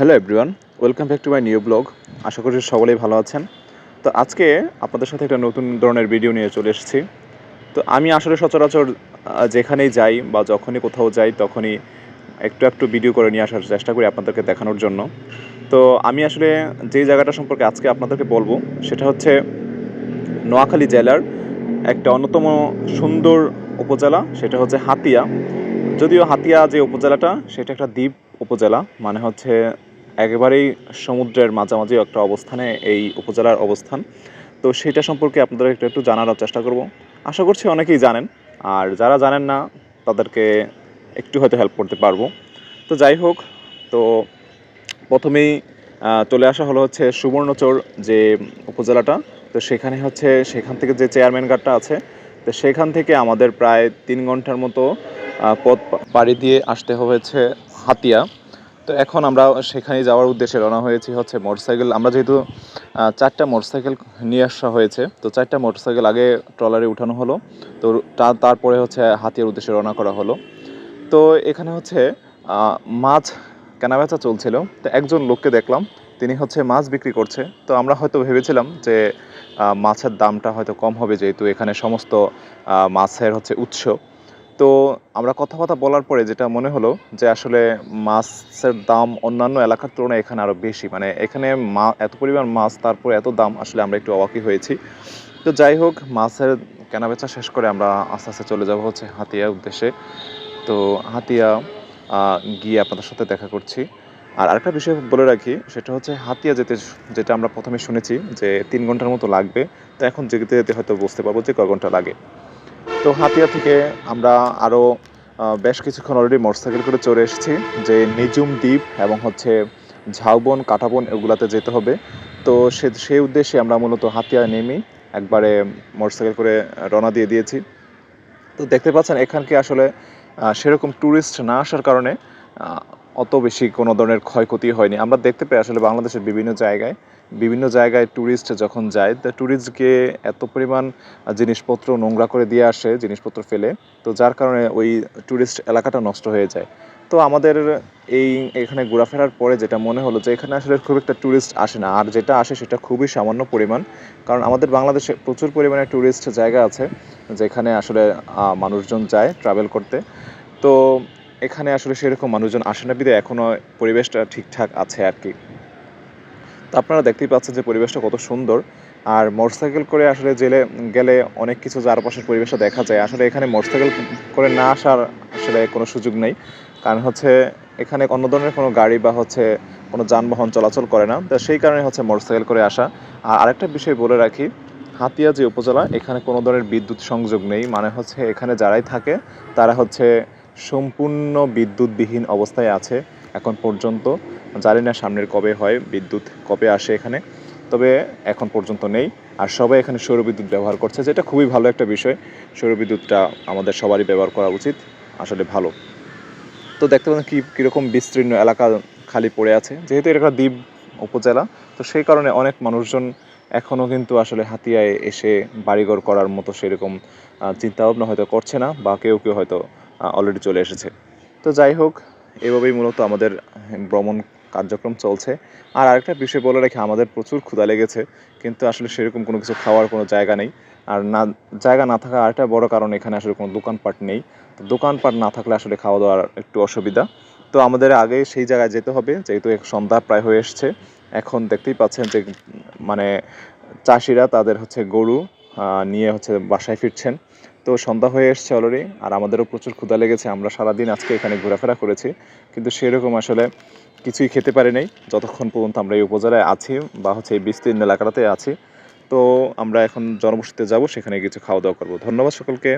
Hello everyone welcome back to my new blog আশা করি সকলেই ভালো আছেন। তো আজকে আপনাদের সাথে একটা নতুন ধরনের ভিডিও নিয়ে চলে এসেছি। তো আমি আসলে সচরাচর যেখানেই যাই বা যখনই কোথাও যাই, তখনই একটু একটু ভিডিও করে নিয়ে আসার চেষ্টা করি আপনাদেরকে দেখানোর জন্য। তো আমি আসলে যেই জায়গাটা সম্পর্কে আজকে আপনাদেরকে বলব, সেটা হচ্ছে নোয়াখালী জেলার একটা অন্যতম সুন্দর উপজেলা, সেটা হচ্ছে হাতিয়া। যদিও হাতিয়া যে উপজেলাটা, সেটা একটা দ্বীপ উপজেলা মানে হচ্ছে একেবারেই সমুদ্রের মাঝামাঝি একটা অবস্থানে এই উপজেলার অবস্থান। তো সেটা সম্পর্কে আপনাদের একটু একটু জানার চেষ্টা করব। আশা করছি অনেকেই জানেন। আর যারা জানেন না, তাদেরকে একটু হয়তো হেল্প করতে পারব। তো যাই হোক, তো প্রথমেই চলে আসা হলো হচ্ছে সুবর্ণচর যে উপজেলাটা। তো সেখানে হচ্ছে সেখান থেকে যে চেয়ারম্যান গার্ডটা আছে, তো সেখান থেকে আমাদের প্রায় তিন ঘণ্টার মতো পথ পাড়ি দিয়ে আসতে হয়েছে হাতিয়া। তো এখন আমরা সেখানে যাওয়ার উদ্দেশ্যে রওনা হয়েছি হচ্ছে মোটরসাইকেল। আমরা যেহেতু চারটা মোটরসাইকেল নিয়ে আসা হয়েছে, তো চারটা মোটরসাইকেল আগে ট্রলারে উঠানো হলো, তো তারপরে হচ্ছে হাতিয়ার উদ্দেশ্যে রওনা করা হলো। তো এখানে হচ্ছে মাছ কেনাবেচা চলছিল, তো একজন লোককে দেখলাম, তিনি হচ্ছে মাছ বিক্রি করছে। তো আমরা হয়তো ভেবেছিলাম যে মাছের দামটা হয়তো কম হবে যেহেতু এখানে সমস্ত মাছের হচ্ছে উৎস। তো আমরা কথাবার্তা বলার পরে যেটা মনে হলো যে আসলে মাছের দাম অন্যান্য এলাকার তুলনায় এখানে আরও বেশি। মানে এখানে মা, এত পরিমাণ মাছ, তারপরে এত দাম, আসলে আমরা একটু অবাকই হয়েছি। তো যাই হোক, মাছের কেনাবেচা শেষ করে আমরা আস্তে আস্তে চলে যাব হচ্ছে হাতিয়া উদ্দেশ্যে। তো হাতিয়া গিয়ে আপনাদের সাথে দেখা করছি। আর আরেকটা বিষয় বলে রাখি, সেটা হচ্ছে হাতিয়া যেতে, যেটা আমরা প্রথমে শুনেছি যে তিন ঘণ্টার মতো লাগবে। তো এখন যেতে যেতে হয়তো বুঝতে পারব যে কয় ঘণ্টা লাগে। তো হাতিয়া থেকে আমরা আরও বেশ কিছুক্ষণ অলরেডি মোটরসাইকেল করে চলে এসেছি, যে নিজুম দ্বীপ এবং হচ্ছে ঝাউবন, কাটাবন এগুলাতে যেতে হবে। তো সে, সেই উদ্দেশ্যে আমরা মূলত হাতিয়া নেমে একবারে মোটরসাইকেল করে রওনা দিয়ে দিয়েছি। তো দেখতে পাচ্ছেন এখানকে আসলে সেরকম ট্যুরিস্ট না আসার কারণে অত বেশি কোনো ধরনের ক্ষয়ক্ষতি হয়নি। আমরা দেখতে পাই আসলে বাংলাদেশের বিভিন্ন জায়গায় বিভিন্ন জায়গায় ট্যুরিস্ট যখন যায় তো ট্যুরিস্টকে এত পরিমাণ জিনিসপত্র নোংরা করে দিয়ে আসে, জিনিসপত্র ফেলে, তো যার কারণে ওই ট্যুরিস্ট এলাকাটা নষ্ট হয়ে যায়। তো আমাদের এই, এখানে ঘোরাফেরার পরে যেটা মনে হলো যে এখানে আসলে খুব একটা ট্যুরিস্ট আসে না, আর যেটা আসে সেটা খুবই সামান্য পরিমাণ, কারণ আমাদের বাংলাদেশে প্রচুর পরিমাণে ট্যুরিস্ট জায়গা আছে, যেখানে আসলে মানুষজন যায় ট্রাভেল করতে। তো এখানে আসলে সেরকম মানুষজন আসে না বিধে এখনও পরিবেশটা ঠিকঠাক আছে আর কি। তো আপনারা দেখতেই পাচ্ছেন যে পরিবেশটা কত সুন্দর। আর মোটরসাইকেল করে আসলে জেলে গেলে অনেক কিছু চারপাশের পরিবেশটা দেখা যায়। আসলে এখানে মোটরসাইকেল করে না আসার আসলে কোনো সুযোগ নেই। কারণ হচ্ছে এখানে অন্য ধরনের কোনো গাড়ি বা হচ্ছে কোনো যানবাহন চলাচল করে না। তো সেই কারণে হচ্ছে মোটরসাইকেল করে আসা। আর আরেকটা বিষয় বলে রাখি, হাতিয়া যে উপজেলা, এখানে কোনো ধরনের বিদ্যুৎ সংযোগ নেই। মানে হচ্ছে এখানে যারাই থাকে, তারা হচ্ছে সম্পূর্ণ বিদ্যুৎবিহীন অবস্থায় আছে এখন পর্যন্ত। জানি না সামনের কবে হয়, বিদ্যুৎ কবে আসে এখানে, তবে এখন পর্যন্ত নেই। আর সবাই এখানে সৌরবিদ্যুৎ ব্যবহার করছে, যেটা খুবই ভালো একটা বিষয়। সৌরবিদ্যুৎটা আমাদের সবারই ব্যবহার করা উচিত, আসলে ভালো। তো দেখতে পাচ্ছেন কি, কীরকম বিস্তীর্ণ এলাকা খালি পড়ে আছে। যেহেতু এটা দ্বীপ উপজেলা, তো সেই কারণে অনেক মানুষজন এখনও কিন্তু আসলে হাতিয়ায় এসে বাড়িঘর করার মতো সেরকম চিন্তাভাবনা হয়তো করছে না, বা কেউ কেউ হয়তো অলরেডি চলে এসেছে। তো যাই হোক, এভাবেই মূলত আমাদের ভ্রমণ কার্যক্রম চলছে। আর আরেকটা বিষয় বলে রাখি, আমাদের প্রচুর ক্ষুধা লেগেছে, কিন্তু আসলে সেরকম কোনো কিছু খাওয়ার কোনো জায়গা নেই। আর না, জায়গা না থাকা আরেকটা বড় কারণ, এখানে আসলে কোনো দোকানপাট নেই। তো দোকানপাট না থাকলে আসলে খাওয়া দাওয়ার একটু অসুবিধা। তো আমাদের আগে সেই জায়গায় যেতে হবে, যেহেতু সন্ধ্যা প্রায় হয়ে এসছে। এখন দেখতেই পাচ্ছেন যে মানে চাষিরা তাদের হচ্ছে গরু নিয়ে হচ্ছে বাসায় ফিরছেন। তো সন্ধ্যা হয়ে এসছে অলরেডি আর আমাদেরও প্রচুর ক্ষুধা লেগেছে। আমরা সারাদিন আজকে এখানে ঘোরাফেরা করেছি, কিন্তু সেরকম আসলে কিছুই খেতে পারি নাই। যতক্ষণ পর্যন্ত আমরা এই উপজেলায় আছি বা হচ্ছে এই বিস্তীর্ণ এলাকাটাতে আছি। তো আমরা এখন জনবসতিতে যাব, সেখানে কিছু খাওয়া দাওয়া করব। ধন্যবাদ সকলকে।